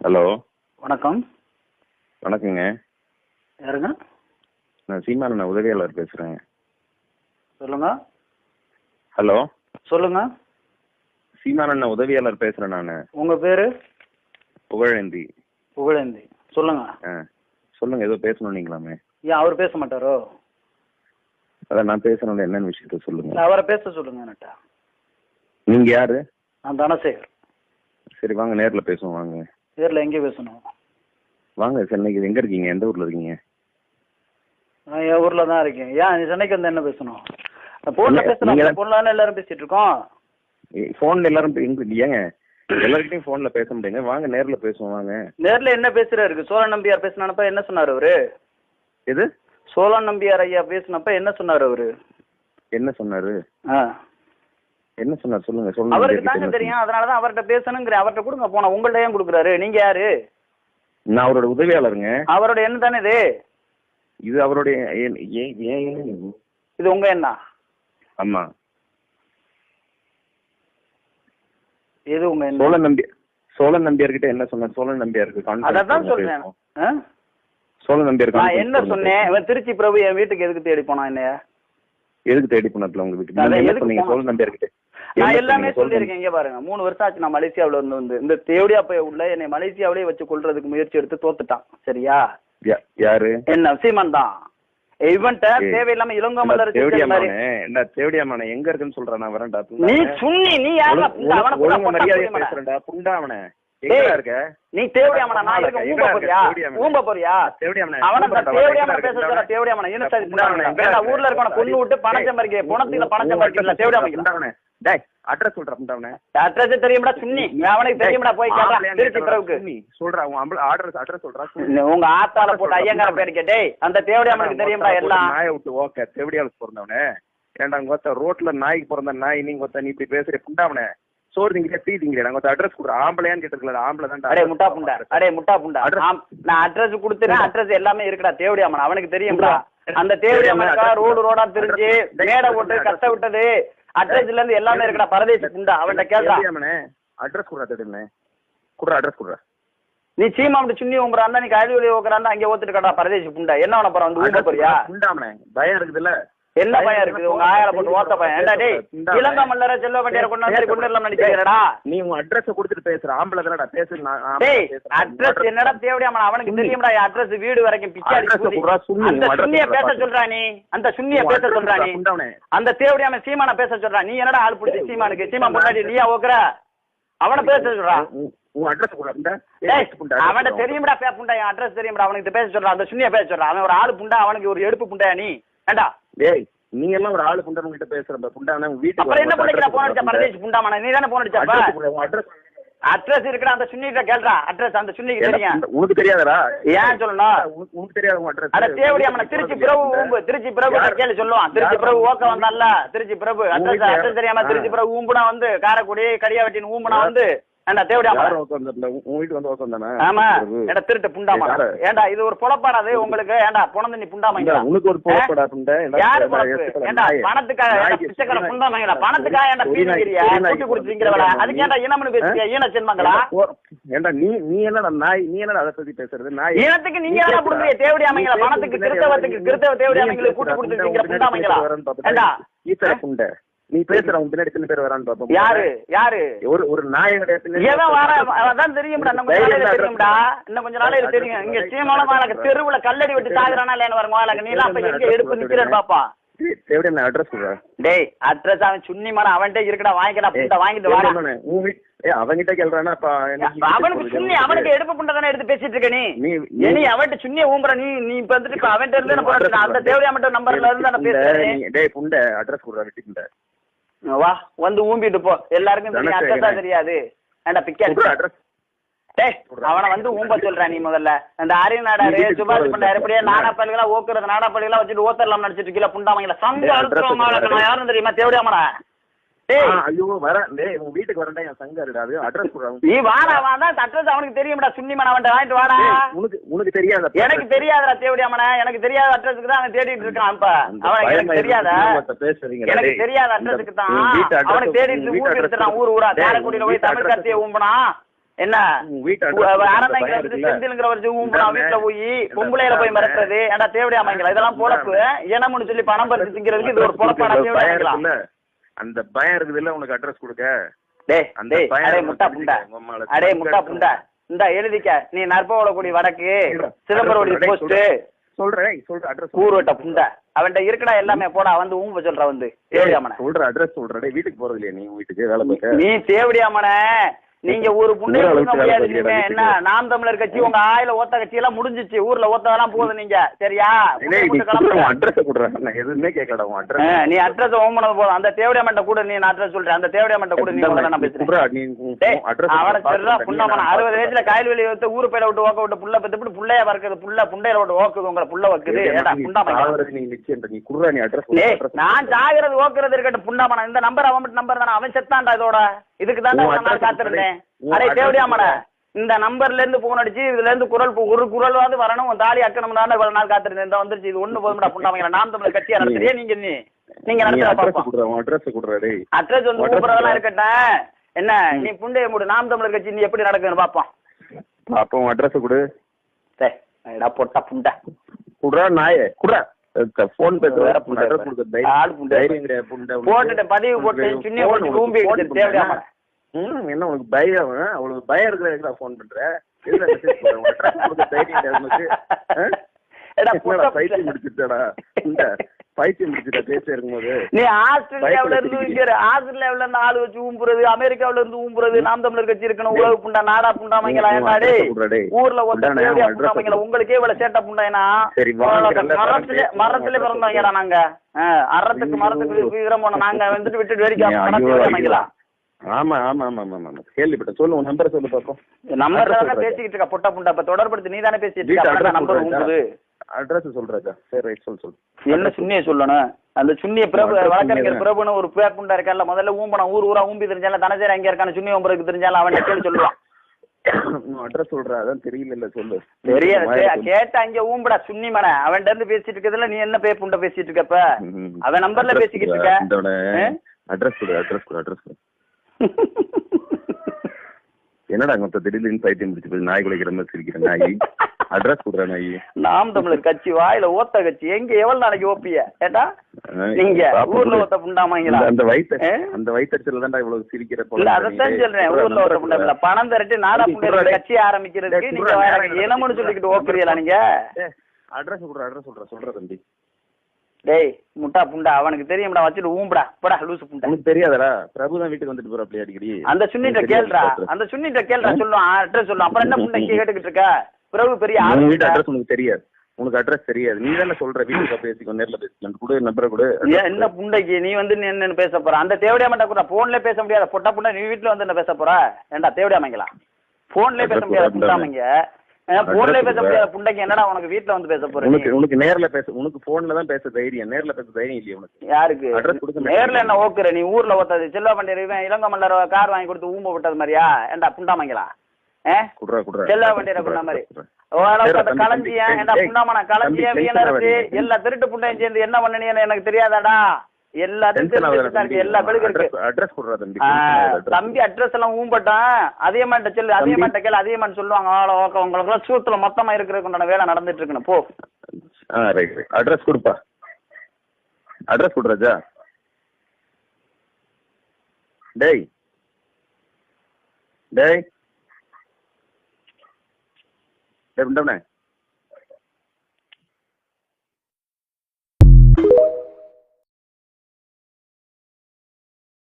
Hello. வணக்கம். வணக்கங்க. யாருங்க? நான் சீமானண்ணா உதவியாளர் பேசுகிறேன் சொல்லுங்க. ஹலோ. சொல்லுங்க. சீமானண்ணா உதவியாளர் பேசுகிறேன் நான். உங்க பேரு? புகழேந்தி. புகழேந்தி. சொல்லுங்க. ஆ சொல்லுங்கள் ஏதோ பேசணும் நீங்களாமே ஏன் அவர் பேச மாட்டாரோ? அதான் நான் பேசுகிறேன் என்னென்ன விஷயத்த சொல்லுங்கள் இல்ல, அவரை பேச சொல்லுங்க என்கிட்ட. நீங்கள் யார்? நான் தனசேகர். சரி வாங்க நேரில் பேசுவோம் வாங்க. நேரில் எங்கே பேசணும்? வாங்க சென்னைக்கு எங்கே இருக்கீங்க? எந்த ஊரில் இருக்கீங்க? நான் என் ஊர்ல தான் இருக்கேன். ஏன் சென்னைக்கு வந்து என்ன பேசணும்? போன்ல நீங்க- போன்ல எல்லாரும் பேசிட்டு இருக்கோம்? ஃபோனில் எல்லாரும் ஏங்க எல்லார்கிட்டையும் ஃபோனில் பேச முடியுங்க வாங்க நேரில் பேசுவோம் வாங்க. நேர்ல என்ன பேசுறாரு? சோழன் நம்பியார் பேசினப்ப என்ன சொன்னாரு அவரு? எது? சோழன் நம்பியார் ஐயா பேசினப்ப என்ன சொன்னாரு அவரு? என்ன சொன்னார். என்ன சொன்னார்? சொல்லுங்க சொல்லுங்க அவருக்கு தாங்க தெரியும் அதனாலதான் அவர்கிட்ட பேசணுங்கிற அவர்கிட்ட கொடுங்க போன உங்கள்ட்ட ஏன் கொடுக்குறாரு? நீங்க யாரு? நான் அவரோட உதவியாளருங்க. அவரோட என்ன தானே இது? இது அவருடைய இது உங்க என்ன ஆமா. எது உங்க என்ன சோழன் நம்பி சோழன் நம்பியார்கிட்ட என்ன சொன்னார்? சோழன் நம்பியாருக்கு அதான் சொல்றேன்? சோழன் நம்பியார் நான் என்ன சொன்னேன். இவன் திருச்சி பிரபு என் வீட்டுக்கு எதுக்கு தேடி போனான் என்னைய? எதுக்கு தேடி பண்ணதுல உங்க வீட்டுக்கு என்ன சொன்னீங்க? சோழன் நம்பியார்கிட்ட. நான் எல்லாமே சொல்லியிருக்கேன். இங்க பாருங்க. மூணு வருஷம் ஆச்சு. நான் மலேசியாவுல இருந்து வந்து இந்த தேவடியா போய் உள்ள என்னை மலேசியாவிலேயே வச்சு கொல்றதுக்கு முயற்சி எடுத்து தோத்துட்டான். சரியா? யாரு? என்ன சீமன் தான். இவன்ட்ட தேவையில்லாம மானே என்ன தேவடியா மானே எங்க இருக்குன்னு சொல்றேன் நான் வரேன்டா நீ சுண்ணி நீ யாரா அவன. பேசுறேன்டா புண்டா அவனே. நீ தேவடியாமனா நான் இருக்க? ஊம்ப? போறியா? தேவடியாமனா? ஊம்ப போறியா? தேவடியாமனே? அவன தேவடியாமன வரேன், பேச சொல்ற வரேன். தேவடியாமன என்ன? ஊர்ல இருக்கவன கொன்னு விட்டு பணம் சம்பாதிக்க பணத்துல பணம் சம்பாதிக்கல address தேவடியாம புண்டாவனே. டேய் அட்ரஸ் சொல்றா புண்டாவனே அட்ரஸ் தெரியும்டா சுண்ணி அவனுக்கு தெரியும்டா போய் கேட்டா திருச்சி சுன்னி. சொல்றா அம்பள ஆர்டர் அட்ரஸ் சொல்றா சுன்னி. உங்க ஆத்தால போட்டு ஐயங்கார பேர் கேட்டே அந்த தேவடியாமனுக்கு தெரியும்டா எல்லாம்? நாயை விட்டு ஓகே செவடியாளுக்கு பிறந்தவனே? ஏன்டா ஒருத்த ரோட்ல நாய்க்கு பிறந்த நாய் நீங்க ஒருத்த நீ இப்படி பேசுற புண்டாவனே சோறு திங்கிற டீ திங்கிற நாங்க அட்ரஸ் கொடுற ஆம்பளையான்னு கேட்டிருக்கல ஆம்பளை தான் அடே முட்டா புண்டா. அடே முட்டா புண்டா. நான் அட்ரஸ் கொடுத்துறேன் அட்ரஸ் எல்லாமே இருக்குடா. தேவடியாமன் அவனுக்கு தெரியும்டா. அந்த தேவடியாமனுக்கா ரோடு ரோடா தெரிஞ்சு மேடை போட்டு கஷ்ட விட்டது. அட்ரஸ்ல இருந்து எல்லாமே இருக்குடா. பரதேசி புண்டா அவன்கிட்ட கேட்கா அட்ரஸ் கொடுறா திடீர்னு குடுற அட்ரஸ் குடுற. நீ சீமாமட்டு சுண்ணி உம்புறான் நீ கழுவி வழி ஓக்குறான் அங்கே ஓத்துட்டு கடா பரதேசி புண்டா. என்ன பண்ண போற வந்து ஊம்ப போறியா? புண்டாமனே பயம் இருக்குதுல்ல. என்ன பயம் இருக்குது? உங்க ஆயால போட்டு ஓத்த பயம் ஏண்டா டேய் இளங்கா மல்லர செல்வ வண்டியார கொண்டு வந்து கொண்டு வரலாம் நினைக்கிறடா நீ உன் அட்ரஸ் கொடுத்துட்டு பேசுற ஆம்பளை தானடா பேசு டேய். அட்ரஸ் என்னடா தேவடியாமன் அவனுக்கு தெரியும்டா அட்ரஸ் வீடு வரைக்கும். குடுறா, சுன்னி, அந்த சுண்ணிய பேச. சொல்றா நீ. அந்த சுண்ணிய பேச சொல்றா நீ. அந்த தேவடியாமன் சீமான பேச சொல்றா. நீ என்னடா ஆள் பிடிச்சி சீமானுக்கு? சீமா முன்னாடி நீயா ஓக்குற? அவனை பேச சொல்றா. உன்- அட்ரஸ் அவன்கிட்ட தெரியும்டா பே புண்டா. என் அட்ரஸ் தெரியும்டா அவனுக்கு பேச சொல்றா. அந்த சுண்ணிய பேச சொல்றா. அவன் ஒரு ஆளு புண்டா அவனுக்கு ஒரு எடுப்பு புண்டையா நீ? ஏண்டா? டேய் நீ எல்லாம் ஒரு ஆளு புண்டா கிட்ட பேசுற புண்டாவனே உன் வீட்டுக்கு அப்புறம் என்ன பண்ணிக்கிற போன் அடிச்சா குடுறா, பரதேசி புண்டாமான நீ தானே போன் அடிச்சப்ப address அட்ரஸ் இருக்குடா அந்த சுண்ணிட்ட கேள்றா அட்ரஸ் அந்த என்ன தெரியும்? உனக்கு தெரியாதடா ஏன் சொல்லணும் உனக்கு தெரியாது உன் அட்ரஸ் அட தேவடி அவன திருச்சி பிரபு ஊம்பு திருச்சி பிரபு? கேளு சொல்லுவான் திருச்சி? பிரபு ஓக்க வந்தான்ல திருச்சி பிரபு அட்ரஸ்? அட்ரஸ் தெரியாம. திருச்சி பிரபு ஊம்புனா வந்து காரைக்குடி கடியாவட்டின்னு ஊம்புனா வந்து ஏண்டா தேவடி? உன் வீட்டுக்கு வந்து? ஆமா. ஏண்டா திருட்டு புண்டாமா? ஏண்டா இது ஒரு பொழப்பாடாது உங்களுக்கு? ஏண்டா புணந்து நீ புண்டாமாங்களா இல்ல, உனக்கு ஒரு பொழப்படா புண்டை. யாரு ஏண்டா. பணத்துக்காக பிச்சைக்கார ஏண்டா. கூட்டி அதுக்கு ஏண்டா இனம்னு பேசுறியா? ஈன சென்மங்களா ஏண்டா, நீ நீ என்னடா நாய்? நீ என்னடா அதை பத்தி பேசுறது? நாய் இனத்துக்கு நீங்க என்ன. கொடுக்குறீங்க தேவடி அமைங்களா பணத்துக்கு கிறிஸ்தவத்துக்கு கிறிஸ்தவ தேவடி அமைங்களுக்கு கூட்டு உன் புண்டாமைங்களா. ஏண்டா ஈத்தர புண்டை. நீ பேசுற உன் பின்னாடி எத்தனை பேர் வரான்னு பாப்போம். யாரு? யாரு? ஒரு ஒரு நாய் கிடையாது வர அதான் தெரியும்டா. தெரியும்டா. இன்னும் கொஞ்ச நாளையில தெரியும். இங்க சீமான மாலக்கு தெருவுல கல்லடி வெட்டி சாகுறானா இல்லைன்னு வரும்? மாலக்கு நீ எல்லாம் அப்ப எங்க எடுப்பு நிக்கிறேன்னு பாப்பா. டேய் அட்ரஸ் அவன் சுண்ணி மரம் அவன்கிட்ட இருக்கடா வாங்கிக்கடா புண்டை வாங்கிட்டு வாடா. கேள்றானா அவனுக்கு சுண்ணி அவனுக்கு எடுப்பு புண்டை தானே எடுத்து பேசிட்டு இருக்க நீ? நீ- அவன்கிட்ட சுண்ணிய ஊம்புற நீ நீ இப்ப வந்துட்டு அவன்கிட்ட இருந்து அந்த தேவடி அவன்கிட்ட நம்பர்ல இருந்து நான் பேசுறேன். டேய் புண்டை அட்ரஸ் கொடுறா வா வந்து ஊம்பிட்டு போ. எல்லாருக்கும் தெரியும் தனசேகரன். அட்ரஸா தெரியாது. ஏண்டா டேய் அவனை வந்து ஊம்ப சொல்ற நீ முதல்ல. அந்த அரிய நாடாரு சுபாஷ் பண்டாரு எப்படியே இல்ல. நாடா பள்ளிகளா ஓக்குறது நாடா பள்ளிகளா வச்சுட்டு ஓத்தரலாம் நடிச்சிட்டு இருக்கீல புண்டாமங்களா சங்க சொல்றேன். யாரும் தெரியுமா? ஆ, ஐயோ வரேன். டேய் உன் வீட்டுக்கு வரேன்டா என் சங்காருடா அது அட்ரஸ் கொடுறா நீ வாடா வாடா. அட்ரஸ் அவனுக்கு தெரியும்டா சுண்ணி மன அவன்கிட்ட வாங்கிட்டு வாடா. உனக்கு உனக்கு தெரியாத எனக்கு தெரியாதுடா தேவடியாமன எனக்கு தெரியாத அட்ரஸுக்கு தான் அவன் தேடிட்டு இருக்கான் இப்ப அவனுக்கு எனக்கு தெரியாத? எனக்கு தெரியாத அட்ரஸுக்கு தான். அவனுக்கு தேடிட்டு ஊர் எடுத்துறான் ஊர் ஊரா காரைக்குடியில போய் தமிழ் கத்திய ஊம்பனா? என்ன? வீட்டுல போய் பொம்பளையில போய். மிரட்டுறது. ஏன்டா தேவடியாமங்களா இதெல்லாம் பொழப்பு. இனம்னு சொல்லி பணம் பறிச்சு திங்கிறதுக்கு இது ஒரு பொழப்பாடா இருக்குல்ல? அந்த பயம் இருக்குதுல்ல உனக்கு அட்ரஸ் கொடுக்க? அடே முட்டா புண்டா. இந்த எழுதிக்க. நீ நற்பவளக்குடி வடக்கு சிதம்பரவடி போஸ்ட் சொல்றேன். சொல்ற அட்ரஸ் ஊர்வட்ட புண்டா. அவன்கிட்ட இருக்கடா எல்லாமே போடா வந்து ஊம்ப சொல்ற வந்து. தேவடியாமன சொல்ற அட்ரஸ் சொல்ற டேய் வீட்டுக்கு போறது இல்லையா நீ வீட்டுக்கு வேலை நீ தேவடியாமன நீங்க ஒரு நீங்க. என்ன? நாம் தமிழர் கட்சி உங்க ஆயில ஓத்த கட்சி எல்லாம் முடிஞ்சிச்சு. ஊர்ல ஓத்ததெல்லாம் போகுது நீங்க. சரியா? எதுவுமே நீ அட்ரஸ் ஓம்பனது போதும். அந்த தேவடியாமட்ட கூட நீ அட்ரஸ் சொல்றேன். அந்த தேவடியாமட்ட கூட நீ முதல்ல நான் பேசுறேன். அவனை பாத்து புண்ணாமன அறுபது பாத்து வயசுல காயல் வெளியே வந்து ஊரு பையில விட்டு ஓக்க விட்டு புள்ள பெத்துட்டு புள்ளைய பறக்குது புள்ள புண்டையில விட்டு ஓக்குது உங்களை புள்ள வைக்குது. நான் சாகிறது ஓக்குறது இருக்கட்டும் புண்டாமன இந்த நம்பர் அவன் நம்பர் தானே அவன் செத்தான்டா இதோட. இதுக்கு தான் நான் காத்திருந்தேன். அடே சொல்லு. இந்த நம்பர்ல இருந்து போன் அடிச்சு இதுல இருந்து குரல் ஒரு குரல்வாது வரணும் உன் தாலி அக்கணும் தான் இவ்வளவு நாள் காத்திருந்தேன். இந்த வந்துருச்சு இது ஒண்ணு போதும்டா புண்டாமங்களா நாம் தமிழர் கட்சியா நடத்துறியா நீங்க நீ நீங்க அட்ரஸ் பாப்போம் வந்து கூப்பிடறதெல்லாம். இருக்கட்டும் என்ன நீ புண்டைய மூடு நாம் தமிழர் கட்சி நீ எப்படி நடக்குதுன்னு பாப்போம். உன் அட்ரஸ் கொடு. எடா பொட்டா புண்டை. குடுறா நாயே குடுறா. போன் பேச வேற வேற புண்டை அட்ரஸ் பாரு. கொடுக்க ஆள் புண்டை. தைரியம் கிடையாது புண்டை உனக்கு. போட்டுட்டு பதிவு போட்டு உனக்கு சின்ன phone கொஞ்சம் ம், என்ன உனக்கு பயம்? அவளுக்கு பயம் இருக்கிறதுக்கு ஃபோன் பண்ற எதுல message போடுற? உன் address கொடுக்க தைரியம் கிடையாது உனக்கு ஆ? எடா என்னடா பொட்டா பைத்தியம். முடிச்சுட்டாடா இந்த பைத்தியம் முடிச்சுட்டா பேச இருக்கும்போது நீ ஆஸ்திரேலியாவுல இருந்து. இங்க ஆஸ்திரேலியாவுல இருந்து ஆளு வச்சு ஊம்புறது அமெரிக்காவுல இருந்து ஊம்புறது நாம் தமிழர் கட்சி இருக்கணும் உழவு புண்டா நாடா புண்டாமங்களா டேய். ஊர்ல ஒத்த புண்டானே, தேவையா உன் address புண்டாமங்களா கொடு. உங்களுக்கே இவ்வளவு சேட்டை புண்டாயினா மரத்துல. மரத்துல பிறந்தவங்கடா நாங்க அறத்துக்கு. மரத்துக்கு வீரம் போன நாங்க வந்துட்டு விட்டுட்டு வேடிக்கை ஆமா ஆமா ஆமா ஆமா ஆமா. கேள்விப்பட்டேன் சொல்லு உன் நம்பரை சொல்லு பாப்போம். நம்பர் தானே. பேசிக்கிட்டு இருக்க? பொட்டா புண்டா இப்ப தொடர்படுத்தி நீ தானே பேசிட்டு இருக்க? நம்பர் ஊம்புது அட்ரஸ் சொல்றாக்கா சரி ரைட் சொல் சொல் என்ன சுண்ணிய சொல்லணும்? அந்த சுண்ணிய பிரபு வழக்கறிஞர். பிரபுன்னு ஒரு பேர் புண்டா இருக்கல முதல்ல ஊம்பனா ஊர் ஊரா ஊம்பி தெரிஞ்சால தனசேரி அங்க இருக்கான சுண்ணி ஊம்புறதுக்கு தெரிஞ்சாலும் அவன் கேள்வி சொல்லுவான். அட்ரஸ் சொல்ற அதான் தெரியல இல்ல சொல்லு தெரிய வாயை சொல்லு. கேட்ட அங்க ஊம்புடா சுண்ணி மன அவன்கிட்ட இருந்து பேசிட்டு இருக்கிறதுல நீ என்ன பே புண்ட பேசிட்டு இருக்கப்ப. அவன் நம்பர்ல பேசிக்கிட்டு கொடுடா, இருக்க? அட்ரஸ் கொடு அட்ரஸ் கொடு அட்ரஸ் கொடு என்னடா மொத்த திடீர்னு பைத்தியம் முடிச்சு போய் நாய் குலைக்கிற மாதிரி சிரிக்கிற நாய்? அட்ரஸ் கொடுற நாய். நாம் தமிழர் கட்சி வாயில ஓத்த கட்சி. எங்க எவ்வளவு நாளைக்கு ஓப்பிய? ஏட்டா நீங்க ஊர்ல. ஓத்த புண்டாமாங்களா? அந்த- வயிற்று? அந்த வயிற்றுல தான்டா இவ்வளவு சிரிக்கிற போல நீ. சொல்றேன். ஊர்ல ஓட்ட number புண்டை கொடுடா. பணம் திரட்டி நாடா டேய், புண்டை குடுறா, கட்சி ஆரம்பிக்கிறதுக்கு நீங்க குடுறா, வேற நேரம் இனம்னு கிடையாது. சொல்லிக்கிட்டு ஓக்குறீங்களா நீங்க? அட்ரஸ் கொடுற அட்ரஸ் சொல்ற சொல்ற தம்பி. டேய் முட்டா புண்டா அவனுக்கு தெரியும்டா வச்சுட்டு ஊம்புடா போடா லூசு புண்டா. உனக்கு தெரியாதடா பிரபு தான் வீட்டுக்கு வந்துட்டு போற அப்படி அடிக்கடி. அந்த கேளுடா தெரியாது அந்த சுண்ணிட்ட கேளுடா சொல்லுவான் அட்ரஸ் சொல்லுவான். அப்புறம் என்ன புண்டை கேட்டுக்கிட்டு இருக்க? பிறகு பெரிய ஆளு வீட்டு அட்ரஸ் உனக்கு தெரியாது. உனக்கு அட்ரஸ் தெரியாது. நீ தானே சொல்ற வீட்டுக்கு பேசிக்கோ நேர்ல பேசிக்கலாம் கொடு நம்பரை கொடு. என்ன புண்டைக்கு? நீ வந்து நீ என்னன்னு பேச போற. அந்த தேவடியா மாட்டா கூட போன்ல பேச முடியாத பொட்டா புண்டை நீ வீட்டுல வந்து என்ன பேச போற? ஏண்டா தேவடியா அமைங்களா போன்ல பேச முடியாத புண்டாமைங்க போன்ல பேச. முடியாத? புண்டைக்கு என்னடா உனக்கு வீட்டுல வந்து பேச போற? நீ? உனக்கு உனக்கு நேர்ல பேச உனக்கு போன்ல தான் பேச தைரியம். நேர்ல பேச தைரியம் இல்லையா உனக்கு. யாருக்கு? Address கொடுக்க நேர்ல என்ன ஓக்குற? நீ ஊர்ல ஒத்தது செல்வா பண்டியர் இவன் இளங்க மல்லர் கார் வாங்கி கொடுத்து ஊம்ப விட்டது மாதிரியா? ஏண்டா குடுறா குடுறா. செல்வா பண்டியர் புண்டா மாதிரி களஞ்சியன் வீணரசு ஆகாதீங்க. எல்லா திருட்டு புண்டையும் சேர்ந்து என்ன பண்ணனீங்கன்னு எனக்கு தெரியாதாடா? இருக்கு எல்லா பெழுகு இருக்கு. தம்பி அட்ரஸ் எல்லாம் ஊம்பட்டான் அதிகமாட்ட சொல்லு அதிகமாட்ட கேளு அதிகமாட்ட சொல்லுவாங்க. ஆளோ ஓகே உங்களுக்கு எல்லாம் சூத்துல மொத்தமா இருக்கிறதுக்கு உண்டான வேலை நடந்துட்டு இருக்கணும் போ. ரைட் ரைட் அட்ரஸ் கொடுப்பா. அட்ரஸ் கொடு ராஜா. டேய். டேய். டேய்